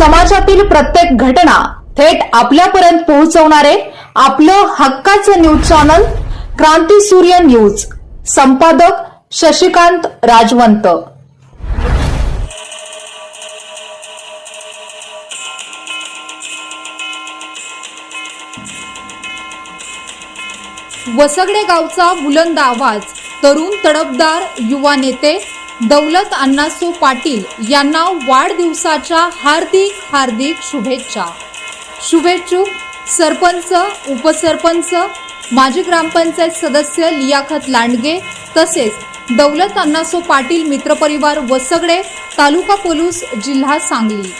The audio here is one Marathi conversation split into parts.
समाजातील प्रत्येक घटना थेट आपल्यापर्यंत पोहोचवणारे आपलं हक्काचं न्यूज चॅनल क्रांती सूर्य न्यूज. संपादक शशिकांत राजवंत. वसगडे गावचा बुलंद आवाज तरुण तडफदार युवा नेते दौलत अण्णासो पाटील यांना वाढदिवसाच्या हार्दिक हार्दिक शुभेच्छा. शुभेच्छुक सरपंच उपसरपंच माजी ग्रामपंचायत सदस्य लियाखत लांडगे तसेच दौलत अण्णासो पाटील मित्रपरिवार वसगडे तालुका पोलीस जिल्हा सांगली.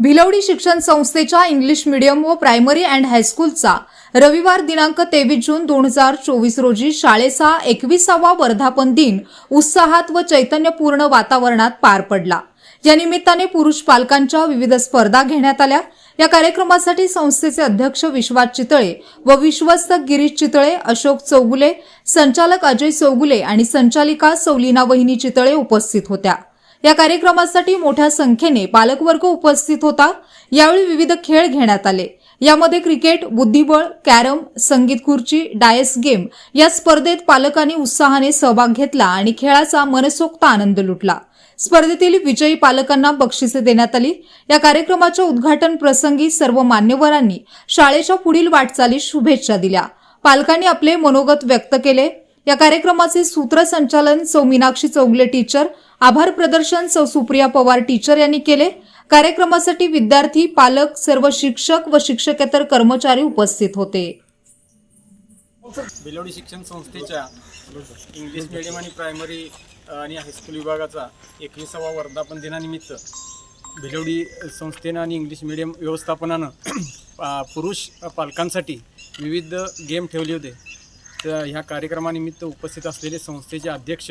भिलवडी शिक्षण संस्थेच्या इंग्लिश मीडियम व प्रायमरी अँड हायस्कूलचा रविवार दिनांक तेवीस जून दोन हजार चोवीस रोजी शाळेचा एकविसावा वर्धापन दिन उत्साहात व चैतन्यपूर्ण वातावरणात पार पडला. या निमित्ताने पुरुष पालकांच्या विविध स्पर्धा घेण्यात आल्या. या कार्यक्रमासाठी संस्थेचे अध्यक्ष विश्वास चितळे व विश्वस्त गिरीश चितळे अशोक चौगुले संचालक अजय चौगुले आणि संचालिका सौलीना वहिनी चितळे उपस्थित होत्या. या कार्यक्रमासाठी मोठ्या संख्येने पालकवर्ग उपस्थित होता. यावेळी विविध खेळ घेण्यात आले. यामध्ये क्रिकेट बुद्धिबळ कॅरम संगीत खुर्ची डायस गेम या स्पर्धेत पालकांनी उत्साहाने सहभाग घेतला आणि खेळाचा मनसोक्त आनंद लुटला. स्पर्धेतील विजयी पालकांना बक्षिसे देण्यात आली. या कार्यक्रमाच्या उद्घाटन प्रसंगी सर्व मान्यवरांनी शाळेच्या पुढील वाटचालीस शुभेच्छा दिल्या. पालकांनी आपले मनोगत व्यक्त केले. या कार्यक्रमाचे सूत्रसंचालन सौ मीनाक्षी चौगले टीचर आभार प्रदर्शन सौ सुप्रिया पवार टीचर यांनी केले. कार्यक्रमासाठी विद्यार्थी पालक सर्व शिक्षक व शिक्षकेतर कर्मचारी उपस्थित होते. बेलोडी शिक्षण संस्थेच्या इंग्लिश मिडियम आणि प्रायमरी आणि हायस्कूल विभागाचा एकविसावा वर्धापन दिनानिमित्त बेलोडी संस्थेनं आणि इंग्लिश मिडियम व्यवस्थापनानं पुरुष पालकांसाठी विविध गेम ठेवले होते. तर ह्या कार्यक्रमानिमित्त उपस्थित असलेले संस्थेचे अध्यक्ष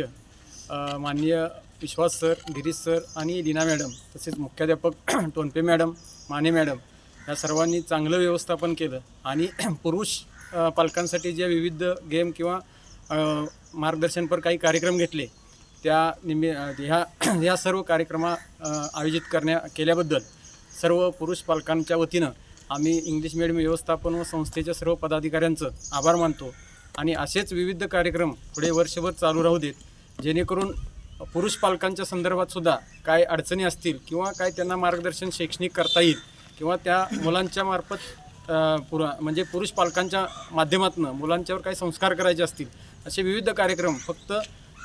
माननीय विश्वास सर गिरीश सर आणि लीना मॅडम तसेच मुख्याध्यापक टोनपे मॅडम माने मॅडम या सर्वांनी चांगलं व्यवस्थापन केलं आणि पुरुष पालकांसाठी जे विविध गेम किंवा मार्गदर्शनपर काही कार्यक्रम घेतले त्या निमि ह्या ह्या सर्व कार्यक्रमा आयोजित करण्या केल्याबद्दल सर्व पुरुष पालकांच्या वतीनं आम्ही इंग्लिश मिडियम व्यवस्थापन व संस्थेच्या सर्व पदाधिकाऱ्यांचं आभार मानतो आणि असेच विविध कार्यक्रम पुढे वर्षभर चालू राहू देत जेणेकरून पुरुष पालकांच्या संदर्भात सुद्धा काय अडचणी असतील किंवा काय त्यांना मार्गदर्शन शैक्षणिक करता येईल किंवा त्या मुलांच्या मार्फत पुरा म्हणजे पुरुष पालकांच्या माध्यमातून मुलांच्यावर काही संस्कार करायचे असतील असे विविध कार्यक्रम फक्त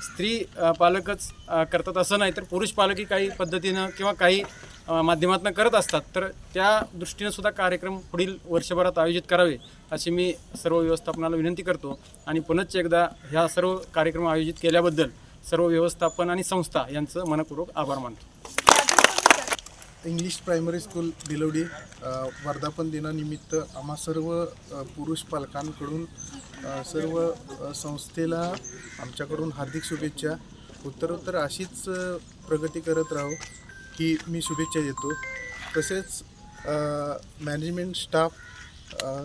स्त्री पालकच करतात असं नाही तर पुरुष पालकही काही पद्धतीनं किंवा काही माध्यमातून करत असतात. तर त्या दृष्टीनं सुद्धा कार्यक्रम पुढील वर्षभरात आयोजित करावे अशी मी सर्व व्यवस्थापनाला विनंती करतो. आणि पुनश्च एकदा ह्या सर्व कार्यक्रम आयोजित केल्याबद्दल सर्व व्यवस्थापन आणि संस्था यांचं मनपूर्वक आभार मानतो. इंग्लिश प्रायमरी स्कूल भिलवडी वर्धापन दिनानिमित्त आम्हा सर्व पुरुष पालकांकडून सर्व संस्थेला आमच्याकडून हार्दिक शुभेच्छा. उत्तरोत्तर अशीच प्रगती करत राहू ही मी शुभेच्छा देतो. तसेच मॅनेजमेंट स्टाफ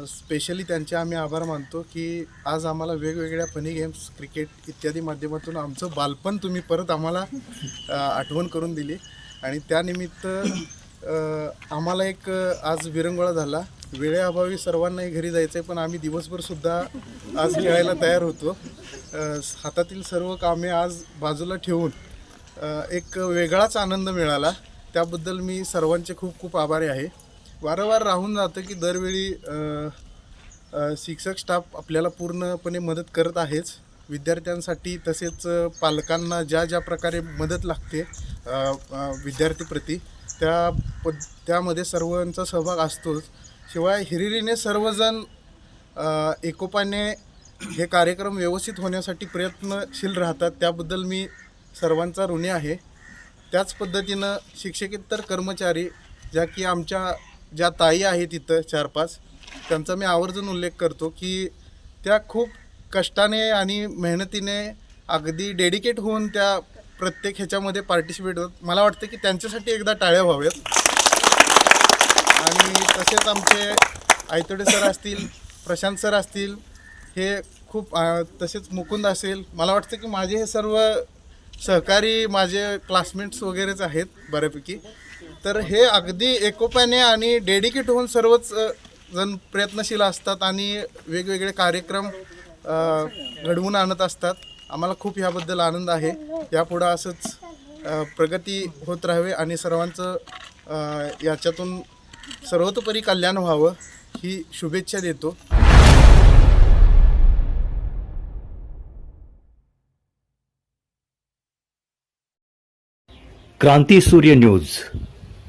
स्पेशली त्यांचे आम्ही आभार मानतो की आज आम्हाला वेगवेगळ्या फनी गेम्स क्रिकेट इत्यादी माध्यमातून आमचं बालपण तुम्ही परत आम्हाला आठवण करून दिली. आणि त्यानिमित्त आम्हाला एक आज विरंगुळा झाला. वेळेअभावी सर्वांनाही घरी जायचं आहे पण आम्ही दिवसभरसुद्धा आज खेळायला तयार होतो. हातातील सर्व कामे आज बाजूला ठेवून एक वेगळाच आनंद मिळाला. त्याबद्दल मी सर्वांचे खूप खूप आभारी आहे. वारंवार राहून जातं की दरवेळी शिक्षक स्टाफ आपल्याला पूर्णपणे मदत करत आहेच. विद्यार्थ्यांसाठी तसेच पालकांना ज्या ज्या प्रकारे मदत लागते विद्यार्थीप्रती त्या प त्यामध्ये सर्वांचा सहभाग असतोच. शिवाय हिरिरीने सर्वजण एकोपाने हे कार्यक्रम व्यवस्थित होण्यासाठी प्रयत्नशील राहतात त्याबद्दल मी सर्वांचा ऋणी आहे. त्याच पद्धतीनं शिक्षकेतर कर्मचारी ज्या की आमच्या ज्या ताई आहेत इथं चार पाच त्यांचा मी आवर्जून उल्लेख करतो की त्या खूप कष्टाने आणि मेहनतीने अगदी डेडिकेट होऊन त्या प्रत्येक ह्याच्यामध्ये पार्टिसिपेट होत. मला वाटतं की त्यांच्यासाठी एकदा टाळ्या व्हाव्यात. आणि तसेच आमचे आयतोडे सर असतील प्रशांत सर असतील हे खूप तसेच मुकुंद असेल. मला वाटतं की माझे हे सर्व सहकारी माझे क्लासमेट्स वगैरेच आहेत बऱ्यापैकी. तर हे अगदी एकोप्याने आणि डेडिकेट होऊन सर्वच जण प्रयत्नशील असतात आणि वेगवेगळे कार्यक्रम घडवून आणत असतात. आम्हाला खूप ह्याबद्दल आनंद आहे. यापुढं असंच प्रगती होत राहावे आणि सर्वांचं याच्यातून सर्वतोपरी कल्याण व्हावं ही शुभेच्छा देतो. क्रांती सूर्य न्यूज.